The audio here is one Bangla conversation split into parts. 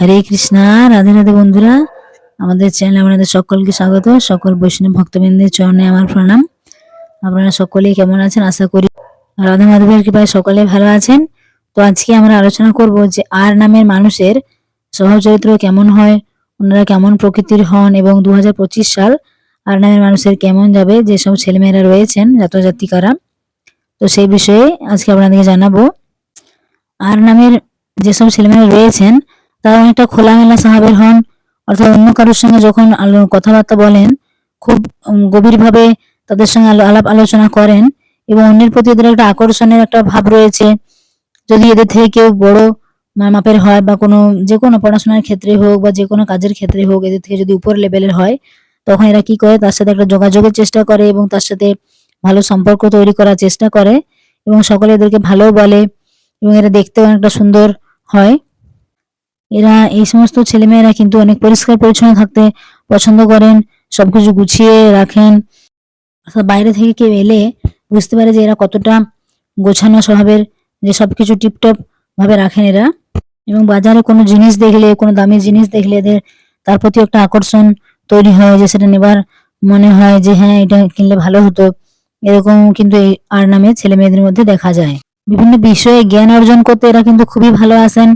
হরে কৃষ্ণা, রাধে রাধে বন্ধুরা। আমাদের চ্যানেলে আপনাদের সকলকে স্বাগত। সকল বৈষ্ণব ভক্তবৃন্দের চরণে আমার প্রণাম। আপনারা সকলেই কেমন আছেন? আশা করি রাধা মাধবের কৃপায় সকলে ভালো আছেন। তো আজকে আমরা আলোচনা করব যে আর নামের মানুষের স্বভাব চরিত্র কেমন হয়, ওনারা কেমন প্রকৃতির হন এবং দু হাজার পঁচিশ সাল আর নামের মানুষের কেমন যাবে, যেসব ছেলেমেয়েরা রয়েছেন, জাতজাতিকারা। তো সেই বিষয়ে আজকে আপনাদেরকে জানাব। আর নামের যেসব ছেলেমেয়েরা রয়েছেন তারা অনেকটা খোলামেলা স্বভাবের হন। অর্থাৎ অন্য কারোর সঙ্গে যখন কথাবার্তা বলেন, খুব গভীরভাবে তাদের সঙ্গে আলো- আলাপ আলোচনা করেন এবং অন্যের প্রতি এদের একটা আকর্ষণের একটা ভাব রয়েছে। যদি এদের থেকে কেউ বড় মাপের হয় বা কোনো, যে কোনো পড়াশোনার ক্ষেত্রে হোক বা যে কোনো কাজের ক্ষেত্রে হোক, এদের থেকে যদি উপর লেভেলের হয়, তখন এরা কি করে? তার সাথে একটা যোগাযোগের চেষ্টা করে এবং তার সাথে ভালো সম্পর্ক তৈরি করার চেষ্টা করে এবং সকলে এদেরকে ভালো বলে এবং এরা দেখতেও অনেকটা সুন্দর হয়। এরা এই সমস্ত ছেলেমেয়েরা কিন্তু অনেক পরিষ্কার পরিচ্ছন্ন থাকতে পছন্দ করেন, সবকিছু গুছিয়ে রাখেন। বাইরে থেকে কেউ এলে বুঝতে পারে যে এরা কতটা গোছানো স্বভাবের, যে সবকিছু টিপটপ ভাবে রাখেন এরা। এবং বাজারে কোনো জিনিস দেখলে, কোনো দামি জিনিস দেখলে এদের তার প্রতি একটা আকর্ষণ তৈরি হয় যে সেটা নেবার মনে হয় যে হ্যাঁ এটা কিনলে ভালো হতো। এরকম কিন্তু এই আর নামে ছেলে মেয়েদের মধ্যে দেখা যায়। বিভিন্ন বিষয়ে জ্ঞান অর্জন করতে এরা কিন্তু খুবই ভালোবাসেন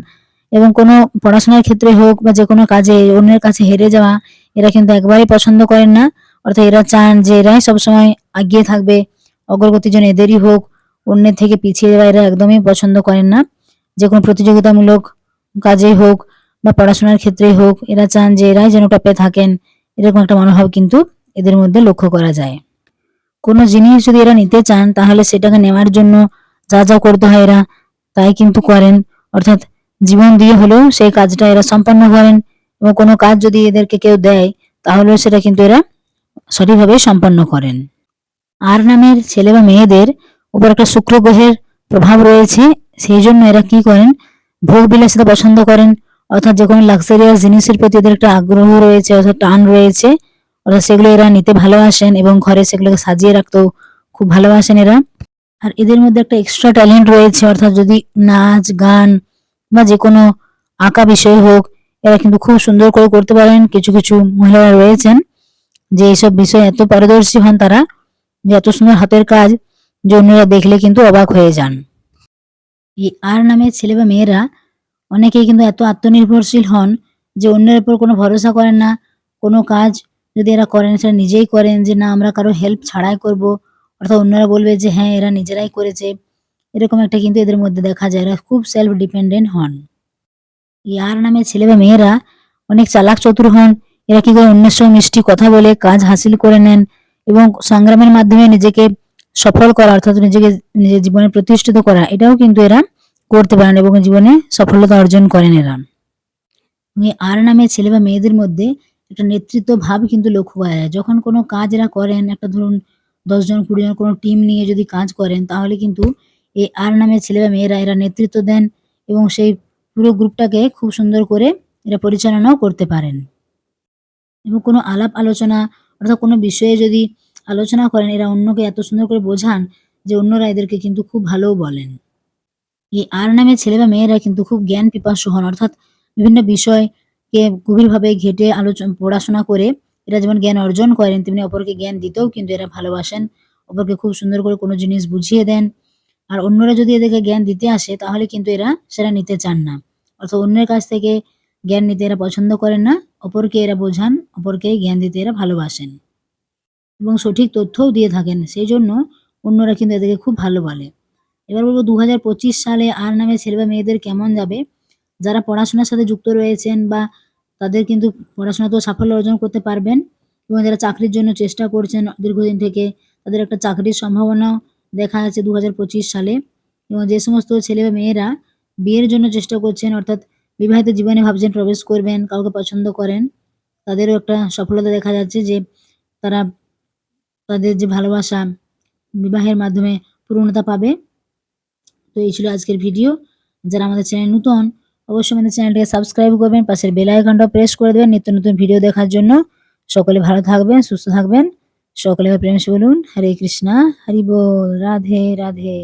এবং কোনো পড়াশোনার ক্ষেত্রে হোক বা যে কোনো কাজে অন্যের কাছে হেরে যাওয়া, এরা কিন্তু একবারই পছন্দ করেন না। অর্থাৎ এরা চান যে এরাই সবসময় এগিয়ে থাকবে অগ্রগতির জন্য এদেরই হোক, অন্যের থেকে পিছিয়ে যাওয়া এরা একদমই পছন্দ করেন না। যে কোনো প্রতিযোগিতামূলক কাজেই হোক বা পড়াশোনার ক্ষেত্রেই হোক, এরা চান যে এরাই যেন টপে থাকেন, এরকম একটা মনোভাব কিন্তু এদের মধ্যে লক্ষ্য করা যায়। কোনো জিনিস যদি এরা নিতে চান, তাহলে সেটাকে নেওয়ার জন্য যা যা করতে হয় এরা, তাই কিন্তু করেন। অর্থাৎ জীবন দিয়ে হলেও সেই কাজটা এরা সম্পন্ন করেন এবং কোনো কাজ যদি এদেরকে কেউ দেয়, তাহলেও সেটা কিন্তু এরা সঠিকভাবে সম্পন্ন করেন। আর নামের ছেলে বা মেয়েদের উপর একটা শুক্র গ্রহের প্রভাব রয়েছে, সেই জন্য এরা কি করেন? ভোগ বিলাসিতা পছন্দ করেন, অর্থাৎ যে কোনো লাক্সারিয়াস জিনিসের প্রতি এদের একটা আগ্রহ রয়েছে, অর্থাৎ টান রয়েছে, অর্থাৎ সেগুলো এরা নিতে ভালোবাসেন এবং ঘরে সেগুলোকে সাজিয়ে রাখতেও খুব ভালোবাসেন এরা। আর এদের মধ্যে একটা এক্সট্রা ট্যালেন্ট রয়েছে, অর্থাৎ যদি নাচ, গান বা যে কোনো আঁকা বিষয় হোক, এরা কিন্তু খুব সুন্দর করে করতে পারেন। কিছু কিছু মহিলারা রয়েছেন যে এইসব বিষয়ে এত পারদর্শী হন তারা, যে এত সুন্দর হাতের কাজ, যে অন্যরা দেখলে কিন্তু অবাক হয়ে যান। এই আর নামের ছেলে বা মেয়েরা অনেকেই কিন্তু এত আত্মনির্ভরশীল হন যে অন্যের উপর কোনো ভরসা করেন না। কোনো কাজ যদি এরা করেন, সেটা নিজেই করেন যে, না, আমরা কারও হেল্প ছাড়াই করব। অর্থাৎ অন্যরা বলবে যে হ্যাঁ এরা নিজেরাই করেছে। এরকম একটা কিন্তু এদের মধ্যে দেখা যায়। এরা খুব সেলফ ডিপেন্ডেন্ট হন। এই আর নামে ছেলে বা মেয়েরা অনেক চালাক, চতুর হন। এরা কি করে অন্যের সঙ্গে মিষ্টি কথা বলে, কাজ হাসিল করে নেন এবং সংগ্রামের মাধ্যমে নিজেকে সফল করা, অর্থাৎ নিজেকে, নিজের জীবনে প্রতিষ্ঠিত করা, এটাও কিন্তু এরা করতে পারেন এবং জীবনে সফলতা অর্জন করেন এরা। আর নামে ছেলে বা মেয়েদের মধ্যে একটা নেতৃত্ব ভাব কিন্তু লক্ষ্য করা যায়। যখন কোনো কাজ এরা করেন, একটা ধরুন দশজন কুড়ি জন কোনো টিম নিয়ে যদি কাজ করেন, তাহলে কিন্তু এই আর নামে ছেলে বা মেয়েরা এরা নেতৃত্ব দেন এবং সেই পুরো গ্রুপটাকে খুব সুন্দর করে এরা পরিচালনাও করতে পারেন। এবং কোনো আলাপ আলোচনা অর্থাৎ কোনো বিষয়ে যদি আলোচনা করেন, এরা অন্যকে এত সুন্দর করে বোঝান যে অন্যরা এদেরকে কিন্তু খুব ভালোও বলেন। এই আর নামে ছেলে বা মেয়েরা কিন্তু খুব জ্ঞান পিপাসু হন, অর্থাৎ বিভিন্ন বিষয়কে গভীরভাবে ঘেটে আলোচনা, পড়াশোনা করে এরা যেমন জ্ঞান অর্জন করেন, তেমনি অপরকে জ্ঞান দিতেও কিন্তু এরা ভালোবাসেন। অপরকে খুব সুন্দর করে কোনো জিনিস বুঝিয়ে দেন। আর অন্যরা যদি এদেরকে জ্ঞান দিতে আসে, তাহলে কিন্তু এরা সেটা নিতে চান না। অর্থাৎ অন্যের কাছ থেকে জ্ঞান নিতে এরা পছন্দ করেন না, অপরকে এরা বোঝান, অপরকে জ্ঞান দিতে এরা ভালোবাসেন। এবং সঠিক তথ্যও দিয়ে থাকেন, সেই জন্য অন্যরা কিন্তু এদেরকে খুব ভালো বলে। এবার বলব দু হাজার পঁচিশ সালে আর নামে ছেলে বা মেয়েদের কেমন যাবে? যারা পড়াশোনার সাথে যুক্ত রয়েছেন বা তাদের কিন্তু পড়াশোনাতেও সাফল্য অর্জন করতে পারবেন, এবং যারা চাকরির জন্য চেষ্টা করছেন দীর্ঘদিন থেকে, তাদের একটা চাকরির সম্ভাবনাও দেখা যাচ্ছে দু হাজার পঁচিশ সালে। এবং যে সমস্ত ছেলে বা মেয়েরা বিয়ের জন্য চেষ্টা করছেন, অর্থাৎ বিবাহিত জীবনে ভাবছেন প্রবেশ করবেন, কাউকে পছন্দ করেন, তাদেরও একটা সফলতা দেখা যাচ্ছে যে তারা তাদের যে ভালোবাসা বিবাহের মাধ্যমে পূর্ণতা পাবে। তো এই ছিল আজকের ভিডিও। যারা আমাদের চ্যানেল নতুন, অবশ্যই আমাদের চ্যানেলটাকে সাবস্ক্রাইব করবেন, পাশের বেল প্রেস করে দেবেন নিত্য নতুন ভিডিও দেখার জন্য। সকলে ভালো থাকবেন, সুস্থ থাকবেন। সকলে প্রেম বলুন হরে কৃষ্ণা হরি বল রাধে রাধে।